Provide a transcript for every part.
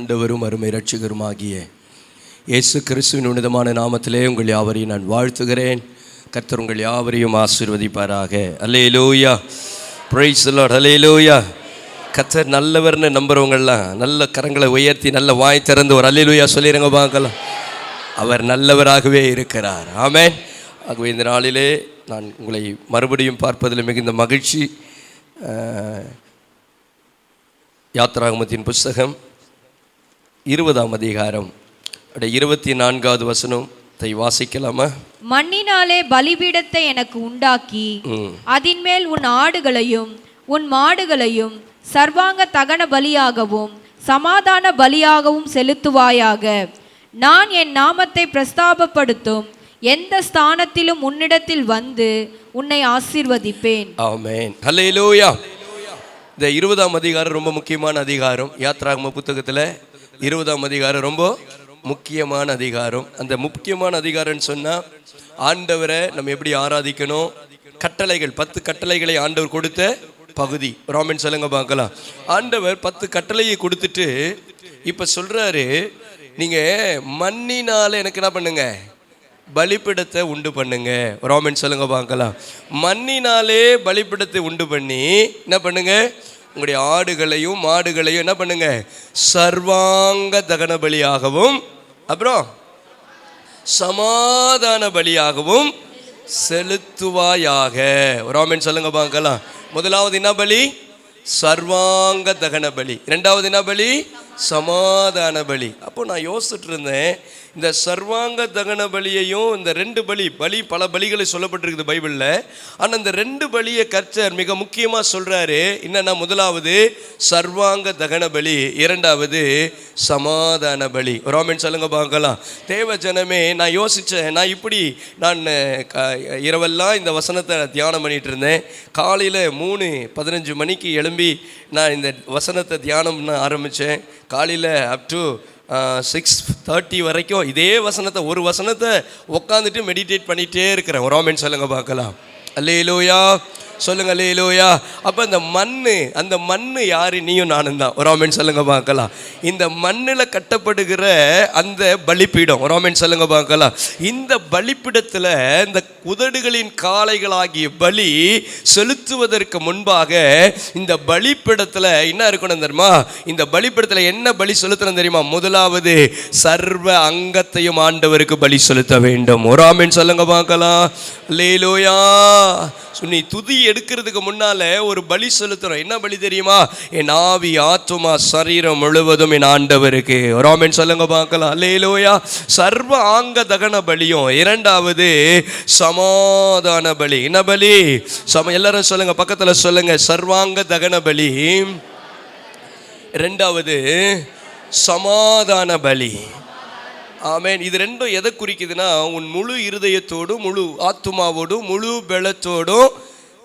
ஆண்டவரும் அருமை ரட்சிகருமாகிய இயேசு கிறிஸ்துவின் உன்னதமான நாமத்திலே உங்கள் யாவரையும் நான் வாழ்த்துகிறேன். கர்த்தர் உங்கள் யாவரையும் ஆசீர்வதிப்பாராக. அல்லேலூயா. Praise Lord hallelujah. கர்த்தர் நல்லவர்னு நம்புறவங்கெல்லாம் நல்ல கரங்களை உயர்த்தி நல்ல வாய் திறந்து ஒரு அல்லேலூயா சொல்லிடுங்க பார்க்கலாம். அவர் நல்லவராகவே இருக்கிறார். ஆமேன். ஆகவே இந்த நாளிலே நான் உங்களை மறுபடியும் பார்ப்பதில் மிகுந்த மகிழ்ச்சி யாத்ராகமத்தின் புஸ்தகம் இருபதாம் அதிகாரம். இருபத்தி நான்காவது வசனத்தை வாசிக்கலாமா? மண்ணினாலே பலிபீடத்தை எனக்கு உண்டாக்கி ம். அதின்மேல் உன் ஆடுகளையும் உன் மாடுகளையும் சர்வாங்க தகன பலியாகவும் சமாதான பலியாகவும் செலுத்துவாயாக. நான் என் நாமத்தை பிரஸ்தாபப்படுத்தும் எந்த ஸ்தானத்திலும் உன்னிடத்தில் வந்து உன்னை ஆசீர்வதிப்பேன். ஆமென். ஹல்லேலூயா இந்த இருபதாம் அதிகாரம் ரொம்ப முக்கியமான அதிகாரம். யாத்ராகம புத்தகத்தில் இருபதாம் அதிகாரம் ரொம்ப முக்கியமான அதிகாரம். அந்த முக்கியமான அதிகாரம்னு சொன்னால் ஆண்டவரை நம்ம எப்படி ஆராதிக்கணும்? கட்டளைகள் பத்து கட்டளைகளை ஆண்டவர் கொடுத்த பகுதி. ராமன் சொல்லுங்க பார்க்கலாம். ஆண்டவர் பத்து கட்டளையை கொடுத்துட்டு இப்போ சொல்கிறாரு நீங்கள் மண்ணினால் எனக்கு என்ன பண்ணுங்க? பலிப்பிடத்தை உண்டு பண்ணுங்க. ரோமன் சொல்லுங்க பார்க்கலாம். மண்ணினாலே பலிப்பிடத்தை உண்டு பண்ணி என்ன பண்ணுங்க? உங்களுடைய ஆடுகளையும் மாடுகளையும் என்ன பண்ணுங்க? சர்வாங்க தகன பலியாகவும் அப்புறம் சமாதான பலியாகவும் செலுத்துவாயாக. ரோமன் சொல்லுங்க பார்க்கலாம். முதலாவது என்ன பலி? சர்வாங்க தகன பலி. ரெண்டாவது என்ன பலி? சமாதான பலி. அப்போ நான் யோசிச்சுட்டு இருந்தேன் இந்த சர்வாங்க தகன பலியையும் இந்த ரெண்டு பலி பலி பல பலிகளை சொல்லப்பட்டிருக்குது பைபிளில். ஆனால் இந்த ரெண்டு பலியை கர்ச்சர் மிக முக்கியமாக சொல்கிறாரு என்னென்னா முதலாவது சர்வாங்க தகன பலி இரண்டாவது சமாதான பலி. ரோமன் சொல்லுங்க பார்க்கலாம். தேவ ஜனமே நான் யோசித்தேன் நான் இப்படி நான் க- இரவெல்லாம் இந்த வசனத்தை தியானம் பண்ணிட்டு இருந்தேன் காலையில் மூணு பதினஞ்சு மணிக்கு எழும்பி நான் இந்த வசனத்தை தியானம் ஆரம்பித்தேன் காலையில் அப் டு சிக்ஸ் தேர்ட்டி வரைக்கும் இதே வசனத்தை ஒரு வசனத்தை உட்காந்துட்டு மெடிடேட் பண்ணிகிட்டே இருக்கிறேன். ரோமன் சொல்லுங்க பார்க்கலாம். அல்லையிலோயா சொல்லுங்க லேலோயா அப்போ இந்த மண் அந்த மண்ணு யார்? நீயும் நானும் தான். ரோமன் சொல்லுங்க பார்க்கலாம். இந்த மண்ணில் கட்டப்படுகிற அந்த பலிப்பீடம் ரோமன் சொல்லுங்க பார்க்கலாம். இந்த பலிப்பீடத்தில் இந்த குதடுகளின் காளைகளாகிய பலி செலுத்துவதற்கு முன்பாக இந்த பலிப்பிடத்தில் என்ன இருக்கணும் தெரியுமா? இந்த பலிப்பிடத்தில் என்ன பலி செலுத்தணும் தெரியுமா? முதலாவது சர்வ அங்கத்தையும் ஆண்டவருக்கு பலி செலுத்த வேண்டும். ஒரு ஆமென் சொல்லுங்க பார்க்கலாம். லேலோயா நீ துதி எடுக்கிறதுக்கு முன்னால ஒரு பலி செலுத்துறோம். என்ன பலி தெரியுமா? என் ஆவி ஆத்துமா சரீரம் முழுவதும் என் ஆண்டவருக்கு. ராமன் சொல்லுங்க பார்க்கலாம். அல்லையிலோயா சர்வ ஆங்க தகன பலியும். இரண்டாவது சமாதான பலி. என்ன பலி? சம எல்லாரும் சொல்லுங்க பக்கத்துல சொல்லுங்க. சர்வாங்க தகன பலி. ரெண்டாவது சமாதான பலி. ஆமேன். இது ரெண்டும் எதை குறிக்குதுன்னா உன் முழு இருதயத்தோடும் முழு ஆத்துமாவோடும் முழு பலத்தோடும்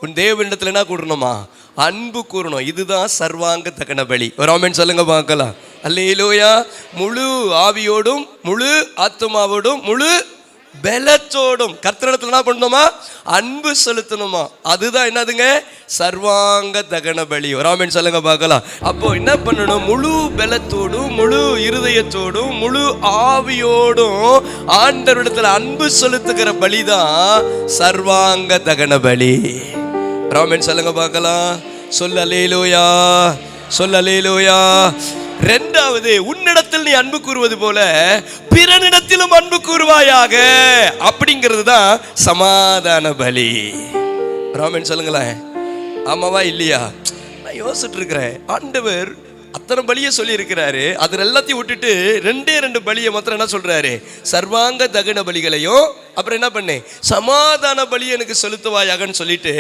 உன் தேவனிடத்தில் என்ன கூறணுமா? அன்பு கூறணும். இதுதான் சர்வாங்க தகன பலி. ஒரு சொல்லுங்க பார்க்கலாம். அல்லையிலோயா முழு ஆவியோடும் முழு ஆத்துமாவோடும் முழு பலத்தோடும். கர்த்தரிடத்துல என்ன பண்ணணுமா? அன்பு செலுத்தணுமா? அதுதான் என்னதுங்க? சர்வாங்க தகன பலி. ராமன் சொல்லுங்க பார்க்கலாம். அப்போ என்ன பண்ணணும்? முழு பலத்தோடும் முழு இருதயத்தோடும் முழு ஆவியோடும் ஆண்டவரிடத்தில் அன்பு செலுத்துகிற பலிதான் சர்வாங்க தகன பலி. ராமன் சொல்லுங்க பார்க்கலாம். சொல்ல லேலோயா சொல்ல லேலோயா ரெண்டாவது உன்னிடத்தில் நீ அன்பு கூறுவது போல பிறனிடத்திலும் அன்பு கூறுவாயாக. அப்படிங்கிறது தான் சமாதான பலி. ராமன் சொல்லுங்களேன். ஆமாவா இல்லையா? நான் யோசிச்சுட்டு இருக்கிறேன். ஆண்டவர் அத்தனை பலியை சொல்லியிருக்கிறாரு. அதில் எல்லாத்தையும் விட்டுட்டு ரெண்டே ரெண்டு பலியை மாத்திரம் என்ன சொல்றாரு? சர்வாங்க தகன பலிகளையும் அப்புறம் என்ன பண்ணேன் சமாதான பலி எனக்கு செலுத்துவாயாகன்னு சொல்லிட்டு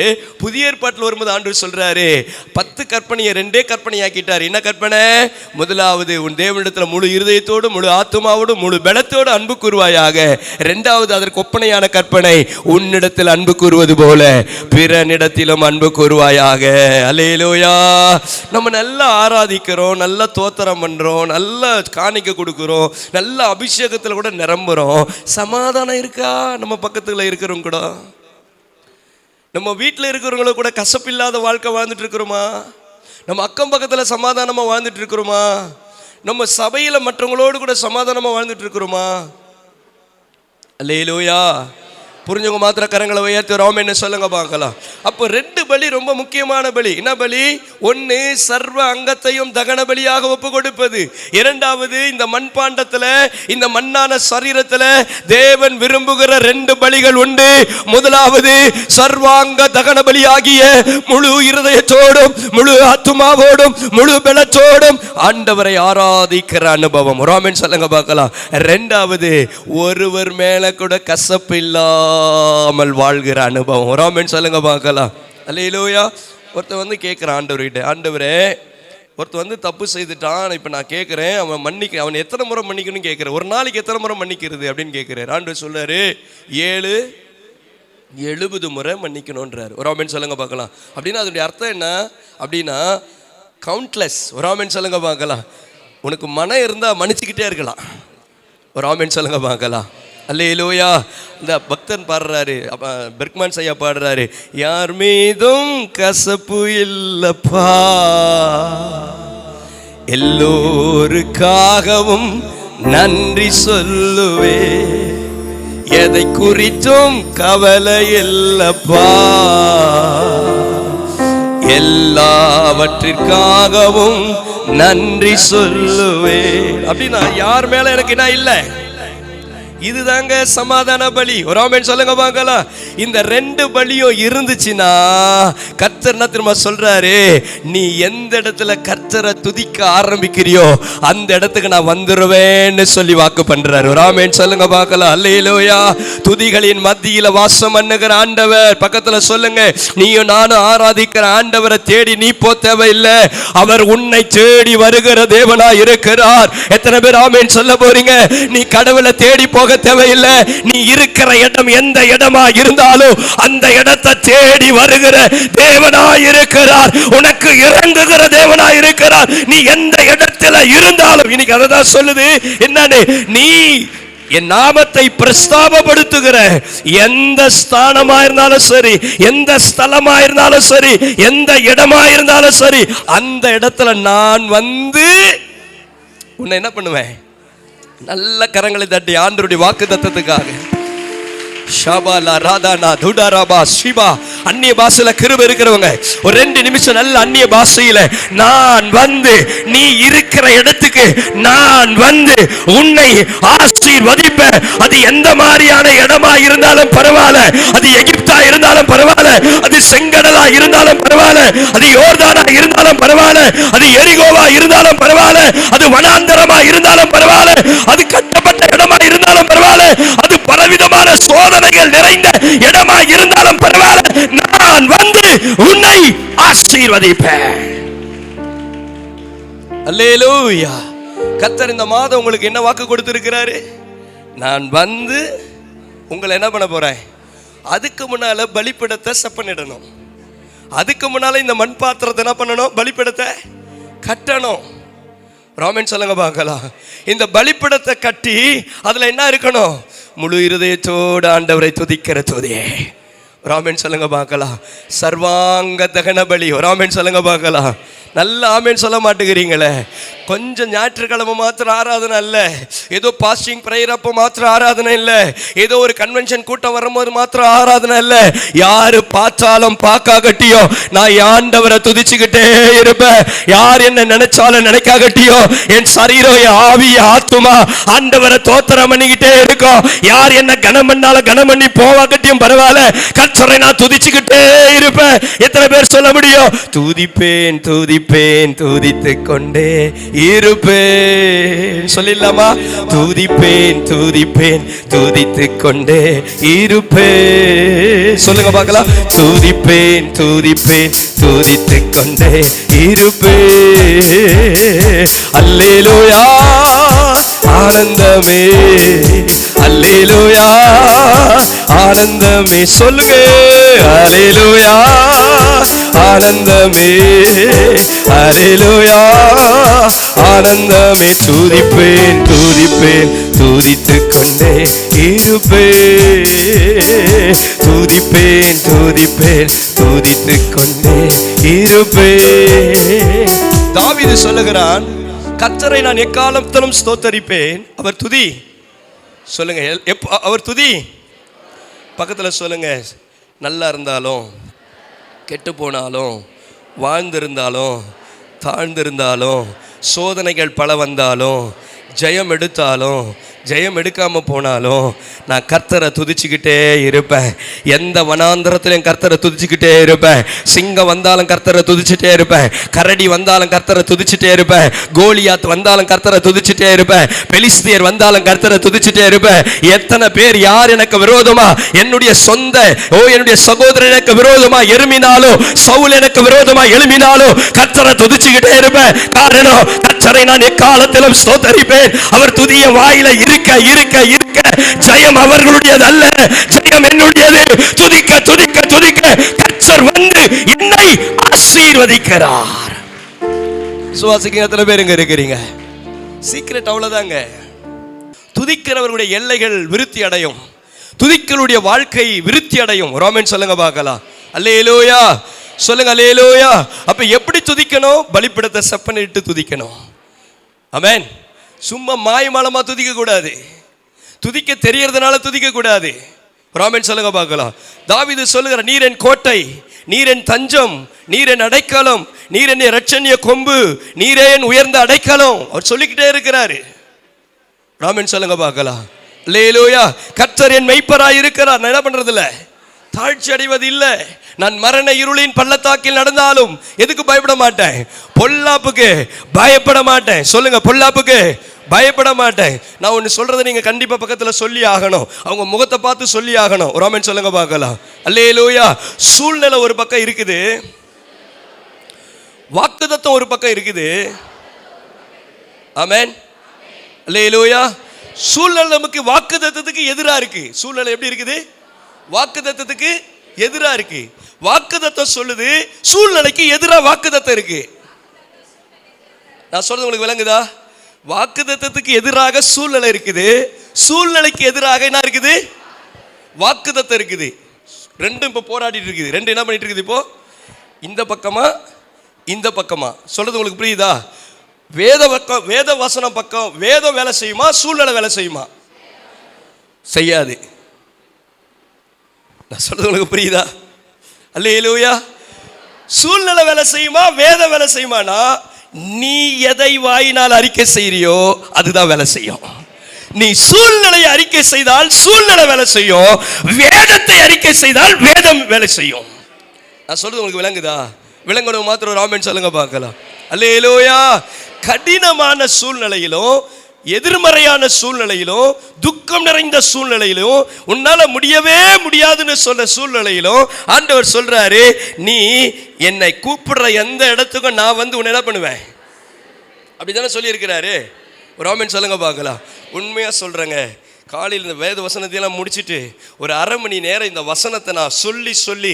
புதிய ஏற்பாட்டில் வரும்போது ஆண்டு சொல்கிறாரு பத்து கற்பனையை ரெண்டே கற்பனையாக்கிட்டார். என்ன கற்பனை? முதலாவது உன் தேவனிடத்தில் முழு இருதயத்தோடு முழு ஆத்மாவோடு முழு பலத்தோடு அன்பு கூறுவாயாக. ரெண்டாவது அதற்கு ஒப்பனையான கற்பனை உன்னிடத்தில் அன்பு கூறுவது போல பிறனிடத்திலும் அன்பு கூறுவாயாக. அலேலோயா நம்ம நல்லா ஆராதிக்கிறோம் நல்லா தோத்திரம் பண்ணுறோம் நல்லா காணிக்க கொடுக்குறோம் நல்ல அபிஷேகத்தில் கூட நிரம்புகிறோம் சமாதானம் இருக்கா? நம்ம பக்கத்தில் இருக்கிறவங்க கூட. நம்ம வீட்டில் இருக்கிறவங்கள கூட கசப்பில்லாத வாழ்க்கை வாழ்ந்துட்டு இருக்கிறோமா? நம்ம அக்கம் பக்கத்தில் சமாதானமாக வாழ்ந்துட்டு இருக்கிறோமா? நம்ம சபையில் மற்றவங்களோடு கூட சமாதானமாக வாழ்ந்துட்டு இருக்கிறோமா? அல்லையிலோயா புரிஞ்சவங்க மாத்திர கரங்களை உயர்த்தி ரோம் என்ன சொல்லுங்க பார்க்கலாம். அப்போ ரெண்டு பலி ரொம்ப முக்கியமான பலி. என்ன பலி? ஒன்று சர்வ அங்கத்தையும் தகன பலியாக ஒப்பு கொடுப்பது. இரண்டாவது இந்த மண்பாண்டத்தில் இந்த மண்ணான சரீரத்தில் தேவன் விரும்புகிற ரெண்டு பலிகள் உண்டு. முதலாவது சர்வாங்க தகன பலியாகிய முழு இருதயத்தோடும் முழு ஆத்துமாவோடும் முழு பலத்தோடும் ஆண்டவரை ஆராதிக்கிற அனுபவம். ரோமன் சொல்லுங்க பார்க்கலாம். ரெண்டாவது ஒருவர் மேல கூட கசப்பு இல்லாமல் வாழ்கிற அனுபவம். ரோமன் சொல்லுங்க பார்க்கலாம். அல்லையிலோயா ஒருத்தன் வந்து கேட்குறான் ஆண்டவர்கிட்ட. ஆண்டவரே ஒருத்தன் வந்து தப்பு செய்துட்டான். இப்போ நான் கேட்குறேன் அவன் மன்னிக்க அவன் எத்தனை முறை மன்னிக்கணும்னு கேட்குறேன் ஒரு நாளைக்கு எத்தனை முறை மன்னிக்கிறது அப்படின்னு கேட்குறாரு ஆண்டவர் சொல்றாரு ஏழு எழுபது முறை மன்னிக்கணுன்றார் ஒரு ஆமென் சொல்லுங்க பார்க்கலாம். அப்படின்னா அதனுடைய அர்த்தம் என்ன? அப்படின்னா கவுண்ட்லெஸ் ஒரு ஆமென் சொல்லுங்க பார்க்கலாம். உனக்கு மனம் இருந்தால் மன்னிச்சுக்கிட்டே இருக்கலாம். ஒரு ஆமென் சொல்லுங்க பார்க்கலாம். அல்லேலூயா. இந்த பக்தன் பாடுறாரு பெர்க்மான் ஐயா பாடுறாரு யார் மீதும் கசப்பு இல்லப்பா. எல்லோருக்காகவும் நன்றி சொல்லுவே. எதை குறித்தும் கவலை இல்லப்பா. எல்லாவற்றிற்காகவும் நன்றி சொல்லுவே. அப்படின்னா யார் மேல எனக்கு என்ன இல்லை? இதுதாங்க சமாதான பலி. ஒரு ஆமேன் சொல்லுங்க பார்க்கலாம். இந்த ரெண்டு பலியும் இருந்துச்சுன்னா கர்த்தர் என்ன திரும்ப சொல்றாரு? நீ எந்த இடத்துல கர்த்தரை துதிக்க ஆரம்பிக்கிறியோ அந்த இடத்துக்கு நான் வந்துருவேன்னு சொல்லி வாக்கு பண்றாரு. ஒரு ஆமேன் சொல்லுங்க பார்க்கலாம். அல்லையிலோயா துதிகளின் மத்தியில வாசம் பண்ணுகிற ஆண்டவர். பக்கத்துல சொல்லுங்க. நீயும் நானும் ஆராதிக்கிற ஆண்டவரை தேடி நீ போ தேவையில்லை. அவர் உன்னை தேடி வருகிற தேவனா இருக்கிறார். எத்தனை பேர் ஆமேன் சொல்ல போறீங்க? நீ கடவுளை தேடி போக தேவையில்லை. நீ இருக்கிற இடம் எந்த இடமா இருந்தாலும் அந்த இடத்தை தேடி வருகிற தேவனா இருக்கிறார். உனக்கு இறங்குகிற தேவனா இருக்கிறார். நீ எந்த இடத்துல இருந்தாலும் இன்னைக்கு அதை தான் சொல்லுது. என்னன்னு நீ என் நாமத்தை பிரஸ்தாபப்படுத்துகிற எந்த ஸ்தானமா இருந்தாலும் சரி எந்த ஸ்தலமா இருந்தாலும் சரி எந்த இடமா இருந்தாலும் சரி அந்த இடத்துல நான் வந்து உன்னை என்ன பண்ணுவேன்? நல்ல கரங்களை தட்டி ஆண்டருடைய வாக்கு தத்தத்துக்காக ஷபாலா ராதானா துடாராபா சிவா அந்நிய பாஷையில கிருப இருக்கிறவங்க. ஒரு ரெண்டு நிமிஷம் நல்ல அந்நிய பாஷையில நான் வந்து நீ இருக்கிற இடத்துக்கு நான் வந்து உன்னை ஆசீர்வதிப்ப அது எந்த மாதிரியான இடமா இருந்தாலும் பரவாயில்ல. அது எகிப்தா இருந்தாலும் பரவாயில்ல. அது செங்கடலா இருந்தாலும் பரவாயில்ல அது யோர்தானா இருந்தாலும் பரவாயில்ல அது எரிகோவா இருந்தாலும் பரவாயில்ல அது வனாந்தரமா இருந்தாலும் பரவாயில்ல அது கட்டப்பட்ட இடமா இருந்தாலும் பரவாயில்ல அது பலவிதமான சோதனைகள் நிறைந்த இடமா இருந்தாலும் பரவாயில்ல. நான் வந்து உன்னை ஆசீர்வதிப்பேன். அல்லேலூயா. கத்தர் இந்த மாதம் உங்களுக்கு என்ன வாக்கு கொடுத்திருக்கிறாரு? நான் வந்து உங்களை என்ன பண்ண போறேன்? அதுக்கு முன்னால பலிப்பிடத்தை செப்பனிடணும். அதுக்கு முன்னால இந்த மண் பாத்திரத்தை என்ன பண்ணணும்? பலிப்பிடத்தை கட்டணும். ராமன் சொல்லுங்க பார்க்கலாம். இந்த பலிப்பிடத்தை கட்டி அதுல என்ன இருக்கணும்? முழு இருதயத்தோடு ஆண்டவரை துதிக்கிற துதியே ராமன் சொல்லுங்க பார்க்கலாம். சர்வாங்க தகன பலி. ராமன் சொல்லுங்க பார்க்கலாம். நல்ல ஆமேன் சொல்ல மாட்டேங்கிறீங்களே. கொஞ்சம் ஞாயிற்றுக்கிழமை மாத்திரம் ஆராதனை அல்ல ஏதோ பாஸ்டிங் ப்ரேயர் அப்போ மாத்திரம் ஆராதனை இல்லை. ஏதோ ஒரு கன்வென்ஷன் கூட்டம் வரும்போது மாத்திரம் ஆராதனை இல்லை. யாரு பார்த்தாலும் பார்க்காகட்டியோ நான் ஆண்டவரை துதிச்சுக்கிட்டே இருப்பேன். யார் என்ன நினைச்சாலும் நினைக்காகட்டியோ என் சரீரம் என் ஆவி ஆத்துமா ஆண்டவரை தோத்திரம் பண்ணிக்கிட்டே இருக்கும். யார் என்ன கனம் பண்ணாலும் கனம் பண்ணி போவாக்கட்டியும் பரவாயில்ல. சொல்றேன் நான் துதிச்சுக்கிட்டே இருப்பேன். எத்தனை பேர் சொல்ல முடியும்? துதிப்பேன் துதிப்பேன் துதித்து கொண்டே இருப்பேன். சொல்லிடலாமா? துதிப்பேன் துதிப்பேன் துதித்து கொண்டே இருப்பேன். சொல்லுங்க பார்க்கலாம். துதிப்பேன் துதிப்பேன் துதித்து கொண்டே இருப்பேன். அல்லேலூயா ஆனந்தமே. அல்லேலூயா ஆனந்தமே சொல்லுங்க அல்லேலூயா ஆனந்தமே அல்லேலூயா ஆனந்தமே துதிப்பேன் துதிப்பேன் துதித்துக் கொண்டே இருப்பேன். துதிப்பேன் துதிப்பேன் துதித்துக் கொண்டே இருப்பேன். தாவிது சொல்லுகிறான் கர்த்தரை நான் எக்காலத்திலும் ஸ்தோத்தரிப்பேன்? அவர் துதி. சொல்லுங்க அவர் துதி. பக்கத்தில் சொல்லுங்க. நல்லா இருந்தாலும் கெட்டு போனாலும் வாழ்ந்திருந்தாலும் தாழ்ந்திருந்தாலும் சோதனைகள் பல வந்தாலும் ஜெயம் எடுத்தாலும் ஜெயம் எடுக்காம போனாலும் நான் கர்த்தரை துதிச்சுக்கிட்டே இருப்பேன். எந்த வனாந்திரத்திலையும் கர்த்தரை துதிச்சுக்கிட்டே இருப்பேன். சிங்கம் வந்தாலும் கர்த்தரை துதிச்சுட்டே இருப்பேன். கரடி வந்தாலும் கர்த்தரை துதிச்சுட்டே இருப்பேன். கோலியாத் வந்தாலும் கர்த்தரை துதிச்சுட்டே இருப்பேன். பெலிஸ்தியர் வந்தாலும் கர்த்தரை துதிச்சுட்டே இருப்பேன். எத்தனை பேர் யார் எனக்கு விரோதமா? என்னுடைய சொந்த ஓ என்னுடைய சகோதரன் எனக்கு விரோதமா எருமினாலும் சவுல் எனக்கு விரோதமா எழுமினாலும் கர்த்தரை துதிச்சுக்கிட்டே இருப்பேன். காரணம் கர்த்தரை நான் எக்காலத்திலும் ஸ்தோத்தரிப்பேன். அவர் துதிய வாயில இரு இருக்க இருக்க இருக்க. ஜெயம் அவர்களுடையது அல்ல ஜெயம் என்னுடையது. துதிக்க துதிக்க துதிக்க. கச்சர் வந்து என்னை ஆசீர்வதிக்கிறார். சுவாசிக்க எத்தனை பேர் இங்க இருக்கிறீங்க? சீக்கிரட் அவ்வளவுதாங்க. துதிக்கிறவர்களுடைய எல்லைகள் விருத்தி அடையும். துதிக்களுடைய வாழ்க்கை விருத்தி அடையும். ரோமன் சொல்லுங்க பார்க்கலாம். அல்லேலூயா. சொல்லுங்க அல்லேலூயா. அப்ப எப்படி துதிக்கணும்? பலிப்பிடத்தை செப்பனிட்டு துதிக்கணும். அமேன் சும்மா மாயமாலமாக துதிக்கக்கூடாது துதிக்க தெரியறதுனால துதிக்கக்கூடாது ராமன் சொல்லுங்க பார்க்கலாம். தாவிது சொல்லுகிற நீர் என் கோட்டை நீர் என் தஞ்சம் நீர் என் அடைக்கலம் நீர் என் இரட்சணிய கொம்பு நீரே என் உயர்ந்த அடைக்கலம். அவர் சொல்லிக்கிட்டே இருக்கிறாரு. ராமன் சொல்லுங்க பார்க்கலாம். லேலோயா கர்த்தர் என் மெய்ப்பராய் இருக்கிறார். நான் என்ன பண்றது இல்ல தாழ்ச்சி அடைவது இல்லை. நான் மரண இருளின் பள்ளத்தாக்கில் நடந்தாலும் எதுக்கு பயப்பட மாட்டேன்? பொல்லாப்புக்கு பயப்பட மாட்டேன். சொல்லுங்க பொல்லாப்புக்கு பயப்பட மாட்டேன் நான் ஒன்று சொல்கிறத நீங்கள் கண்டிப்பாக பக்கத்தில் சொல்லி ஆகணும். அவங்க முகத்தை பார்த்து சொல்லி ஆகணும். ராமன் சொல்லுங்க பார்க்கலாம். அல்லேலூயா. சூழ்நிலை ஒரு பக்கம் இருக்குது. வாக்குதத்தம் ஒரு பக்கம் இருக்குது. ஆமேன். அல்லே லோயா சூழ்நிலை நமக்கு வாக்குதத்திற்கு எதிராக இருக்கு. சூழ்நிலை எப்படி இருக்குது? வாக்குதத்தத்துக்கு எதிராக இருக்கு. வாக்குதத்தம் சொல்லுது சூழ்நிலைக்கு எதிரா வாக்குதத்தம் இருக்கு. நான் சொல்றது உங்களுக்கு விளங்குதா? வாக்குதத்தத்துக்கு எதிராக சூழ்நிலை இருக்குது. சூழ்நிலைக்கு எதிராக என்ன இருக்குது? வாக்குதத்தம் இருக்குது. ரெண்டும் இப்போ போராடிட்டு இருக்குது. ரெண்டு என்ன பண்ணிட்டு இருக்குது இப்போ? இந்த பக்கமா? இந்த பக்கமா? சொல்றது உங்களுக்கு புரியுதா? வேத பக்கம் வேத வசனம் பக்கம் வேதம் வேலை செய்யுமா? சூழ்நிலை வேலை செய்யுமா? செய்யாது. நான் சொல்றது உங்களுக்கு புரியுதா? அல்லேலூயா. சூழ்நிலை வேலை செய்யுமா? வேதம் வேலை செய்யுமானா? நீ எதை வாயினால் அறிக்கை செய்கிறியோ அதுதான் வேலை செய்யும். நீ சூழ்நிலையை அறிக்கை செய்தால் சூழ்நிலை வேலை செய்யும். வேதத்தை அறிக்கை செய்தால் வேதம் வேலை செய்யும். நான் சொல்றது உங்களுக்கு விளங்குதா? விளங்கணும் மாத்திரம் ராமன் சொல்லுங்க பார்க்கலாம். அல்லேலூயா. கடினமான சூழ்நிலையிலும் எதிர்மறையான சூழ்நிலையிலும் துக்கம் நிறைந்த சூழ்நிலையிலும் உன்னால முடியவே முடியாதுன்னு சொல்ற சூழ்நிலையிலும் ஆண்டவர் சொல்றாரு நீ என்னை கூப்பிடுற எந்த இடத்துக்கும் நான் வந்து உன்னை என்ன பண்ணுவேன்? அப்படிதானே சொல்லியிருக்கிறாரு. ரோமன் சொல்லுங்க பார்க்கலாம். உண்மையாக சொல்கிறேங்க காலையில் இந்த வேத வசனத்தையெல்லாம் முடிச்சுட்டு ஒரு அரை மணி நேரம் இந்த வசனத்தை நான் சொல்லி சொல்லி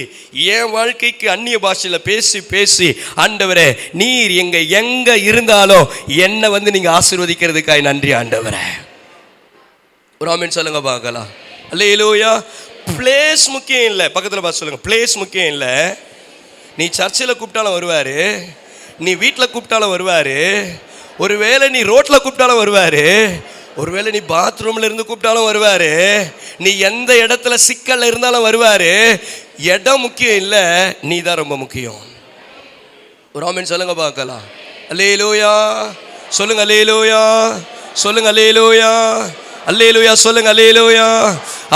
என் வாழ்க்கைக்கு அந்நிய பாஷையில் பேசி பேசி ஆண்டவரே நீர் எங்கே எங்கே இருந்தாலும் என்னை வந்து நீங்கள் ஆசீர்வதிக்கிறதுக்காய் நன்றி ஆண்டவரே. ராமன் சொல்லுங்க பார்க்கலாம். அல்லேலூயா. பிளேஸ் முக்கியம் இல்லை. பக்கத்தில் பார்த்து சொல்லுங்க. பிளேஸ் முக்கியம் இல்லை. நீ சர்ச்சில் கூப்பிட்டாலும் வருவார். நீ வீட்டில் கூப்பிட்டாலும் வருவார். ஒருவேளை நீ ரோட்டில் கூப்பிட்டாலும் வருவார். ஒருவேளை நீ பாத்ரூம்ல இருந்து கூப்பிட்டாலும் வருவார். நீ எந்த இடத்துல சிக்கலில் இருந்தாலும் வருவார். இடம் முக்கியம் இல்லை. நீ தான் ரொம்ப முக்கியம். ராமன் சொல்லுங்க பார்க்கலாம். அல்லேலூயா. சொல்லுங்க அல்லேலூயா. சொல்லுங்க அல்லேலூயா. அல்லேலூயா சொல்லுங்க அல்லேலூயா.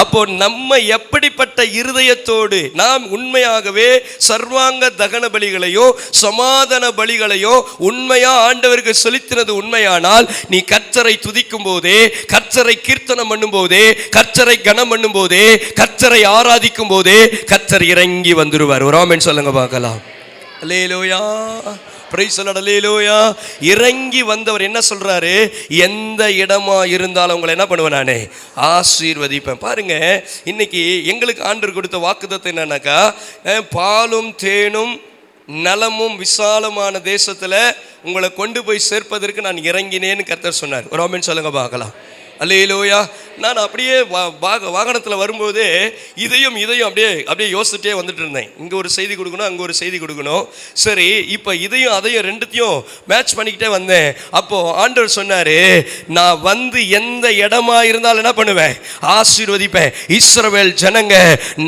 அப்போ நம்ம எப்படிப்பட்ட இருதயத்தோடு நாம் உண்மையாகவே சர்வாங்க தகன பலிகளையும் சமாதான பலிகளையும் உண்மையா ஆண்டவருக்கு செலுத்தினது உண்மையானால் நீ கர்த்தரை துதிக்கும் போதே கர்த்தரை கீர்த்தனம் பண்ணும் போதே கர்த்தரை கனம் பண்ணும் போதே கர்த்தரை ஆராதிக்கும் போதே கர்த்தர் இறங்கி வந்துருவார். ஒரு ஆமென் சொல்லுங்க பார்க்கலாம். அல்லேலூயா. பிரைஸ் இறங்கி வந்தவர் என்ன சொல்றாரு? எந்த இடமா இருந்தாலும் உங்களை என்ன பண்ணுவேன் நானே? ஆசீர்வதிப்பேன். பாருங்க இன்னைக்கு எங்களுக்கு ஆண்டு கொடுத்த வாக்குதத்தை என்னன்னாக்கா பாலும் தேனும் நலமும் விசாலமான தேசத்தில் உங்களை கொண்டு போய் சேர்ப்பதற்கு நான் இறங்கினேன்னு கர்த்தர் சொன்னார். ஒரு சொல்லுங்க பார்க்கலாம். அல்லையிலோயா நான் அப்படியே வாக வாகனத்தில் வரும்போது இதையும் இதையும் அப்படியே அப்படியே யோசிச்சுட்டே வந்துட்டு இருந்தேன். இங்கே ஒரு செய்தி கொடுக்கணும் அங்கே ஒரு செய்தி கொடுக்கணும். சரி இப்போ இதையும் அதையும் ரெண்டுத்தையும் மேட்ச் பண்ணிக்கிட்டே வந்தேன். அப்போது ஆண்டவர் சொன்னார் நான் வந்து எந்த இடமா இருந்தாலும் என்ன பண்ணுவேன்? ஆசீர்வதிப்பேன். இஸ்ரவேல் ஜனங்க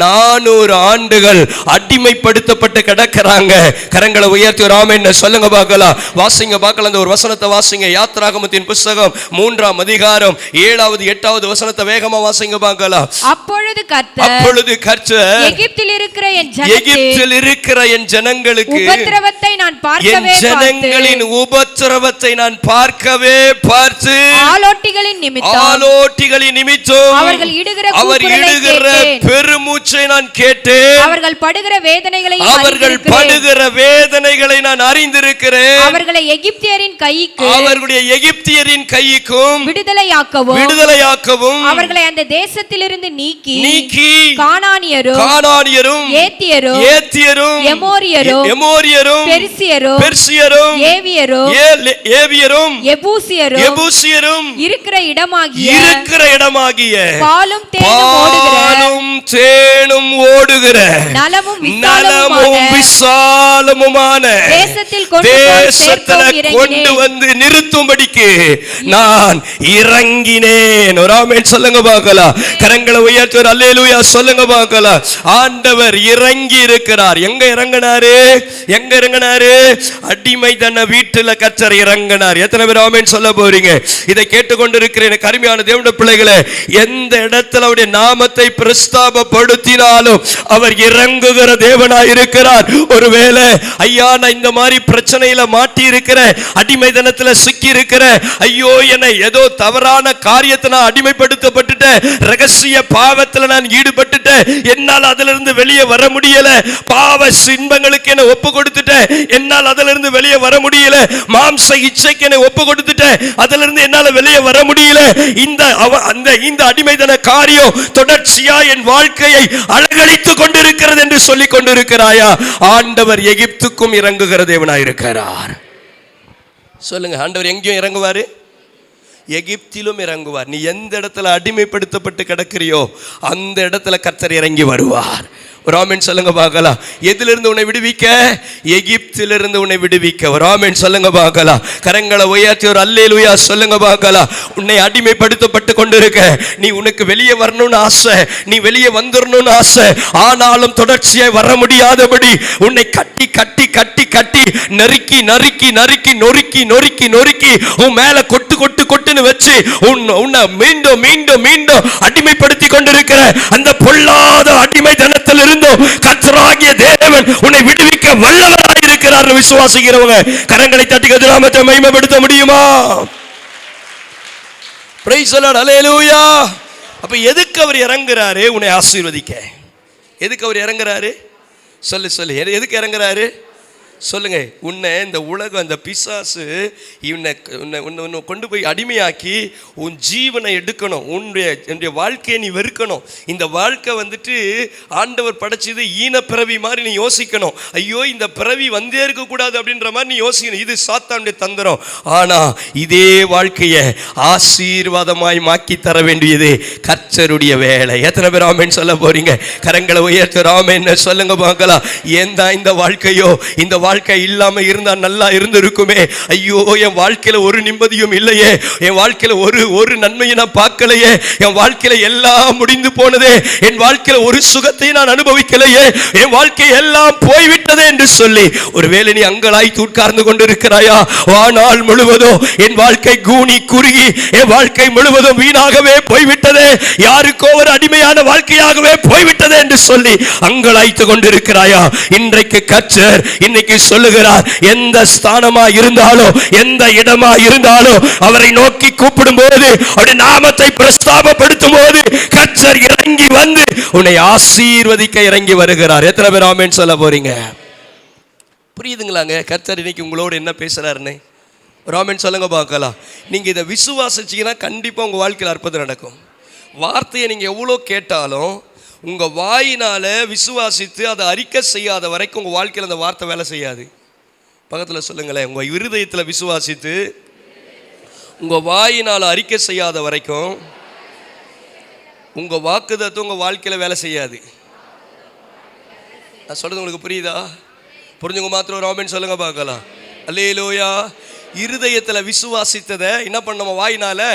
நானூறு ஆண்டுகள் அடிமைப்படுத்தப்பட்டு கிடக்கிறாங்க. கரங்களை உயர்த்தி ஒரு ஆமென். சொல்லுங்க பார்க்கலாம். வாசிங்க பார்க்கலாம். அந்த ஒரு வசனத்தை வாசிங்க. யாத்ராகமத்தின் புஸ்தகம் மூன்றாம் அதிகாரம் ஏழாவது எட்டாவது வசனத்தை வேகமா வாசிங்க பார்க்கலாம். அப்பொழுது கர்த்தர் அப்பொழுது கர்த்தர் எகிப்தில் இருக்கிற என் எகிப்தில் இருக்கிற என் ஜனங்களுக்கு உபத்திரவத்தை நான் பார்க்கவே ஜனங்களின் உபத்திரவத்தை நான் பார்க்கவே பார்த்து ஆலோட்டிகளின் நிமித்தம் ஆலோட்டிகளின் நிமித்தம் அவர்கள் இடுகிற அவர் இடுகிற. பெருமூச்சை நான் கேட்டேன். அவர்கள் படுகிற வேதனைகளை அவர்கள் படுகிற வேதனைகளை நான் அறிந்திருக்கிறேன். அவர்களை எகிப்தியரின் கைக்கு அவர்களுடைய எகிப்தியரின் கைக்கும் விடுதலையாக்கவும் விடுதலையாக்கவும். அவர்களை அந்த தேசத்திலிருந்து நீக்கி நீக்கி கானானியரும் கானானியரும் ஏத்தியரும் ஏத்தியரும் எமோரியரும் எமோரியரும் பெர்சியரும் பெர்சியரும் ஏவியரும் ஏவியரும் எபூசியரும் எபூசியரும் இருக்கிற இடமாகிய இருக்கிற இடமாகிய பாலும் பாலும் தேனும் ஓடுகிற நலமும் நலமும் விசாலமுமான தேசத்தில் தேசத்துல. கொண்டு வந்து நிறுத்தும்படிக்கு நான் இறங்கினேன். ஒரு ஆமென் சொல்லுங்க பார்க்கலாம் கரங்களை உயர்த்தி ஒரு அல்லேலூயா சொல்லுங்க பார்க்கலாம் ஆண்டவர் இறங்கி இருக்கிறார். எங்க இறங்கினாரு? எங்க இறங்கினாரு? அடிமை தன்னை வீட்டுல கச்சர் இறங்கினார். எத்தனை பேர் ஆமென் சொல்ல போறீங்க? இதை கேட்டுக்கொண்டிருக்கிற எனக்கு அருமையான தேவனுடைய பிள்ளைகளே எந்த இடத்துல அவருடைய நாமத்தை பிரஸ்தாபப்படுத்தினாலும் அவர் இறங்குகிற தேவனாய் இருக்கிறார் ஒருவேளை ஐயா நான் இந்த மாதிரி பிரச்சனையில மாட்டி இருக்கிற அடிமைதனத்துல சிக்கி இருக்கிற ஐயோ என்னை ஏதோ தவறான காரியத்தை நான் அடிமைப்படுத்தப்பட்டுட்டேன் ரகசிய பாவத்துல நான் ஈடுபட்டுட்டேன் என்னால் அதுல இருந்து வெளியே வர முடியல பாவ சின்பங்களுக்கு என்ன ஒப்பு கொடுத்துட்டேன் என்னால் அதுல இருந்து வெளியே வர முடியல மாம்ச இச்சைக்கு என்ன ஒப்பு கொடுத்துட்டேன் அதுல இருந்து என்னால வெளியே வர முடியல இந்த அந்த இந்த அடிமைதன காரியம் தொடர்ச்சியா என் வாழ்க்கையை அழகழித்துக் கொண்டிருக்கிறது என்று சொல்லிக் கொண்டிருக்கிறாயா? ஆண்டவர் எகிப்துக்கும் இறங்குகிற இருக்கிறார். சொல்லுங்க ஆண்டவர் எங்கேயும் இறங்குவார்? எகிப்திலும் இறங்குவார். நீ எந்த இடத்துல அடிமைப்படுத்தப்பட்டு கிடக்கிறியோ அந்த இடத்துல கர்த்தர் இறங்கி வருவார். ராமன் சொல்லுங்க பார்க்கலாம். எதிலிருந்து உன்னை விடுவிக்க? எகிப்திலிருந்து உன்னை விடுவிக்க. ராமன் சொல்லுங்க பார்க்கலாம். கரங்களை உயர்த்தி ஒரு அல்லேலூயா சொல்லுங்க பார்க்கலாம். உன்னை அடிமைப்படுத்தப்பட்டு கொண்டிருக்க. நீ உனக்கு வெளியே வரணும்னு ஆசை. நீ வெளியே வந்துடணும்னு ஆசை. ஆனாலும் தொடர்ச்சியாய் வர முடியாதபடி உன்னை கட்டி கட்டி கட்டி கட்டி நறுக்கி நறுக்கி நறுக்கி நொறுக்கி நொறுக்கி நொறுக்கி உன் மேல கொட்டு கொட்டு கொட்டுன்னு வச்சு உன் உன்னை மீண்டும் மீண்டும் மீண்டும் அடிமைப்படுத்தி கொண்டிருக்கிற அந்த பொல்லாத அடிமை தனத்திலிருந்து இருந்தும் கத்தராகிய தேவன் உன்னை விடுவிக்க வல்லவராக இருக்கிறார் விசுவாசிக்கிறவங்க கரங்களை தட்டி கதிராமத்தை மகிமைப்படுத்த முடியுமா? அப்ப எதுக்கு அவர் இறங்குறாரு? உன்னை ஆசீர்வதிக்க. எதுக்கு அவர் இறங்குறாரு? சொல்லு சொல்லு. எது- எதுக்கு இறங்குறாரு? சொல்லுங்க உன்னை இந்த உலகம் அந்த பிசாசு இவனை உன்னை உன்னை கொண்டு போய் அடிமையாக்கி உன் ஜீவனை எடுக்கணும். உன்னுடைய என்னுடைய வாழ்க்கையை நீ வெறுக்கணும். இந்த வாழ்க்கை வந்துட்டு ஆண்டவர் படைச்சது ஈன பிறவி மாதிரி நீ யோசிக்கணும். ஐயோ இந்த பிறவி வந்தே இருக்கக்கூடாது அப்படின்ற மாதிரி நீ யோசிக்கணும். இது சாத்தானுடைய தந்திரம். ஆனா இதே வாழ்க்கையை ஆசீர்வாதமாய் மாக்கி தர வேண்டியது கர்த்தருடைய வேலை. எத்தனை பேர் ஆமேன் சொல்ல போறீங்க? கரங்களை உயர்த்த ராமேன்னு சொல்லுங்க பார்க்கலாம். ஏன் தான் இந்த வாழ்க்கையோ இந்த வாழ்க்கை இல்லாமல் இருந்தால் நல்லா இருந்திருக்குமே. ஐயோ என் வாழ்க்கையில் ஒரு நிம்மதியும் இல்லையே. என் வாழ்க்கையில் ஒரு ஒரு நன்மையை நான் பார்க்கலையே. என் வாழ்க்கையில் எல்லாம் முடிந்து போனதே. என் வாழ்க்கையில் ஒரு சுகத்தை நான் அனுபவிக்கலையே. என் வாழ்க்கை எல்லாம் போய்விட்டதே என்று சொல்லி ஒருவேளை நீ அங்கலாய் உட்கார்ந்து கொண்டிருக்கிறாயா? ஆனால் முழுவதும் என் வாழ்க்கை கூணி குறுகி என் வாழ்க்கை முழுவதும் வீணாகவே போய்விட்டதே. யாருக்கோ ஒரு அடிமையான வாழ்க்கையாகவே போய்விட்டதே என்று சொல்லி அங்கலாய்த்து கொண்டிருக்கிறாயா? இன்றைக்கு கச்சர் இன்னைக்கு சொல்லுகிறார் எந்த ஸ்தானமா இருந்தாலும் எந்த இடமா இருந்தாலும் அவரை நோக்கி கூப்பிடும் போது அவருடைய நாமத்தை பிரஸ்தாபப்படுத்தும் போது கச்சர் இறங்கி வந்து உன்னை ஆசீர்வதிக்க இறங்கி வருகிறார். எத்தனை பேர் ஆமேன்னு சொல்ல போறீங்க? புரியுதுங்களாங்க? கர்த்தர் இன்னைக்கு உங்களோட என்ன பேசுறாருன்னு? ராமன் சொல்லுங்க பார்க்கலாம். நீங்க இதை விசுவாசிச்சீங்கன்னா கண்டிப்பா உங்க வாழ்க்கையில் அற்புதம் நடக்கும். வார்த்தையை நீங்க எவ்வளோ கேட்டாலும் உங்கள் வாயினால் விசுவாசித்து அதை அறிக்கை செய்யாத வரைக்கும் உங்கள் வாழ்க்கையில் அந்த வார்த்தை வேலை செய்யாது. பக்கத்தில் சொல்லுங்களேன் உங்கள் இருதயத்தில் விசுவாசித்து உங்கள் வாயினால் அறிக்கை செய்யாத வரைக்கும் உங்கள் வாக்குதத்தம் உங்கள் வாழ்க்கையில் வேலை செய்யாது. நான் சொல்கிறது உங்களுக்கு புரியுதா? புரிஞ்சுங்க மாத்திரம் ராமின்னு சொல்லுங்கள் பார்க்கலாம். அல்லேலூயா. இருதயத்தில் விசுவாசித்ததை என்ன பண்ணணுமா வாயினால்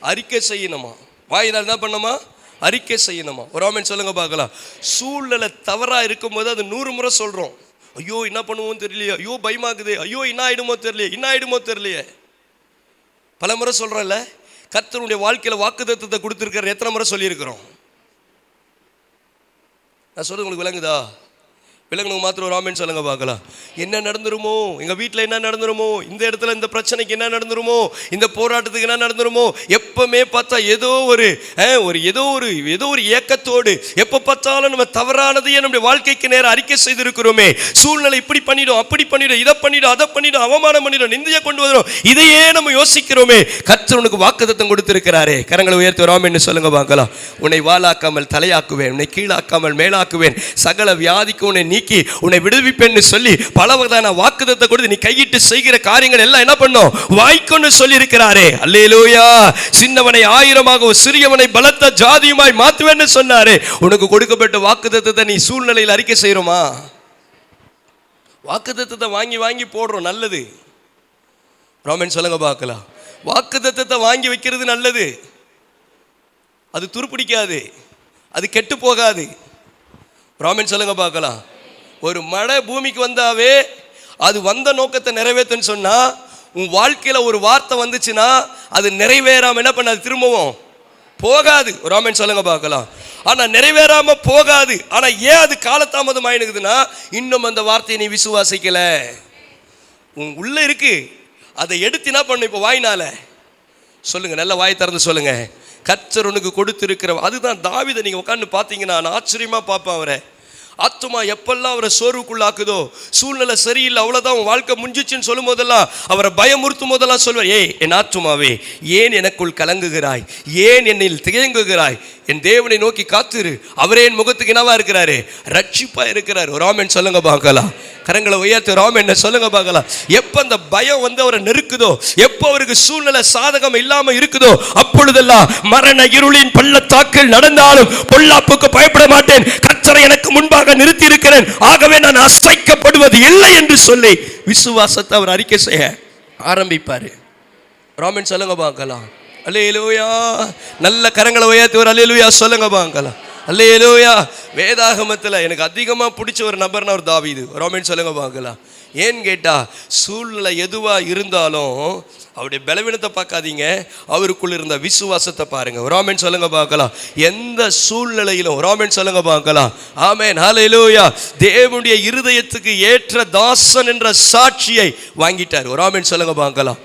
அறிக்கை செய்யணுமா? வாயினால் என்ன பண்ணணுமா அறிக்கை செய்யணுமா? ஒரு ராமன் சொல்லுங்க பார்க்கலாம். சூழ்நிலை தவறாக இருக்கும்போது அது நூறு முறை சொல்கிறோம் ஐயோ என்ன பண்ணுவோம் தெரியலையே. ஐயோ பயமாக்குது ஐயோ என்ன ஆயிடுமோ தெரியலையே. என்ன ஆயிடுமோ தெரியலையே. பல முறை சொல்கிறோம்ல கர்த்தனுடைய வாழ்க்கையில் வாக்குத்தத்தத்தை கொடுத்துருக்காரு எத்தனை முறை சொல்லியிருக்கிறோம்? நான் சொல்றது உங்களுக்கு விளங்குதா? விலங்குனுக்கு மாத்திரம் ஒரு ஆமின்னு சொல்லுங்க பார்க்கலாம். என்ன நடந்துருமோ? எங்கள் வீட்டில் என்ன நடந்துருமோ? இந்த இடத்துல இந்த பிரச்சனைக்கு என்ன நடந்துருமோ? இந்த போராட்டத்துக்கு என்ன நடந்துருமோ? எப்பவுமே பார்த்தா ஏதோ ஒரு ஒரு ஏதோ ஒரு ஏதோ ஒரு ஏக்கத்தோடு எப்போ பார்த்தாலும் நம்ம தவறானதையே நம்முடைய வாழ்க்கைக்கு நேரம் அறிக்கை செய்திருக்கிறோமே. சூழ்நிலை இப்படி பண்ணிடும் அப்படி பண்ணிடும் இதை பண்ணிடும் அதை பண்ணிடும் அவமானம் பண்ணிடும் நிந்தையை கொண்டு வந்துடும். இதையே நம்ம யோசிக்கிறோமே. கத்தவனுக்கு உனக்கு வாக்குத்தத்தம் கொடுத்திருக்கிறாரே. கரங்களை உயர்த்தி வராமல் சொல்லுங்க பார்க்கலாம். உன்னை வாழாக்காமல் தலையாக்குவேன் உன்னை கீழாக்காமல் மேலாக்குவேன். சகல வியாதிக்கு உன்னை நீ நீக்கி உன்னை விடுவிப்பேன்னு சொல்லி பல வகையான வாக்குதத்தை கொடுத்து நீ கையிட்டு செய்கிற காரியங்கள் எல்லாம் என்ன பண்ணும்? வாய்க்கொண்டு சொல்லி இருக்கிறாரே அல்லேலூயா. சின்னவனை ஆயிரமாக சிறியவனை பலத்த ஜாதியுமாய் மாத்துவேன்னு சொன்னாரே. உனக்கு கொடுக்கப்பட்ட வாக்குதத்தை நீ சூழ்நிலையில் அறிக்கை செய்கிறோமா வாக்குத்தத்தத்தை வாங்கி வாங்கி போடுறோம் நல்லது. ராமன் சொல்லுங்க பார்க்கலாம். வாக்குதத்தை வாங்கி வைக்கிறது நல்லது. அது துருப்பிடிக்காது. அது கெட்டு போகாது. ராமன் சொல்லுங்க பார்க்கலாம். ஒரு மழை பூமிக்கு வந்தாவே அது வந்த நோக்கத்தை நிறைவேற்றுன்னு சொன்னால் உன் வாழ்க்கையில் ஒரு வார்த்தை வந்துச்சுன்னா அது நிறைவேறாமல் என்ன பண்ணாது திரும்பவும் போகாது. ராமன் சொல்லுங்க பார்க்கலாம். ஆனால் நிறைவேறாமல் போகாது. ஆனால் ஏன் அது காலதாமதம் ஆயினுக்குதுன்னா இன்னும் அந்த வார்த்தையை நீ விசுவாசிக்கலை. உன் உள்ளே இருக்கு. அதை எடுத்து என்ன பண்ணு இப்போ வாய்னால? சொல்லுங்க நல்ல வாய் திறந்து சொல்லுங்க. கச்சர் உனக்கு கொடுத்துருக்கிற அதுதான் தாவிதை நீங்கள் உட்காந்து பார்த்தீங்கன்னா நான் ஆச்சரியமாக பார்ப்பேன் அவரை. ஆத்துமா எப்பெல்லாம் அவரை சோர்வுக்குள்ளாக்குதோ சூழ்நிலை சரியில்லை அவ்வளோதான் உன் வாழ்க்கை முடிஞ்சிச்சுன்னு சொல்லும் போதெல்லாம் அவரை பயமுறுத்தும் போதெல்லாம் சொல்வார் ஏய் என் ஆத்துமாவே ஏன் எனக்குள் கலங்குகிறாய்? ஏன் என்னில் தியங்குகிறாய் என் தேவனை நோக்கி காத்துரு. அவரே என் முகத்துக்கு என்னவா இருக்கிறாரு. ரட்சிப்பா இருக்கிறார். ராமன் சொல்லுங்க பார்க்கலாம். கரங்களை உயர்த்து ராமன் சொல்லுங்க பார்க்கலாம். எப்போ அந்த பயம் வந்து அவரை நெருக்குதோ எப்போ அவருக்கு சூழ்நிலை சாதகம் இல்லாம இருக்குதோ அப்பொழுதெல்லாம் மரண இருளின் பள்ளத்தாக்கில் நடந்தாலும் பொல்லாப்புக்கு பயப்பட மாட்டேன். கர்த்தரை எனக்கு முன்பாக நிறுத்தி இருக்கிறேன் ஆகவே நான் அசைக்கப்படுவது இல்லை என்று சொல்லி விசுவாசத்தை அவர் அறிக்கை செய்ய ஆரம்பிப்பார். ராமன் சொல்லுங்க பார்க்கலாம். அலையிலுயா நல்ல கரங்களை உயர்த்தி ஒரு அலையிலுயா சொல்லுங்க பார்க்கலாம். அல்லையலோயா வேதாகமத்தில் எனக்கு அதிகமாக பிடிச்ச ஒரு நபர்னா ஒரு தாவீது. ரோமன் சொல்லுங்க பார்க்கலாம். ஏன்னு கேட்டால் சூழ்நிலை எதுவாக இருந்தாலும் அவருடைய பலவீனத்தை பார்க்காதீங்க. அவருக்குள்ள இருந்த விசுவாசத்தை பாருங்க. ரோமன் சொல்லுங்க பார்க்கலாம். எந்த சூழ்நிலையிலும் ரோமன் சொல்லுங்க பார்க்கலாம். ஆமென். ஹalleluya தேவனுடைய இருதயத்துக்கு ஏற்ற தாசன் என்ற சாட்சியை வாங்கிட்டார். ரோமன் சொல்லுங்க பார்க்கலாம்.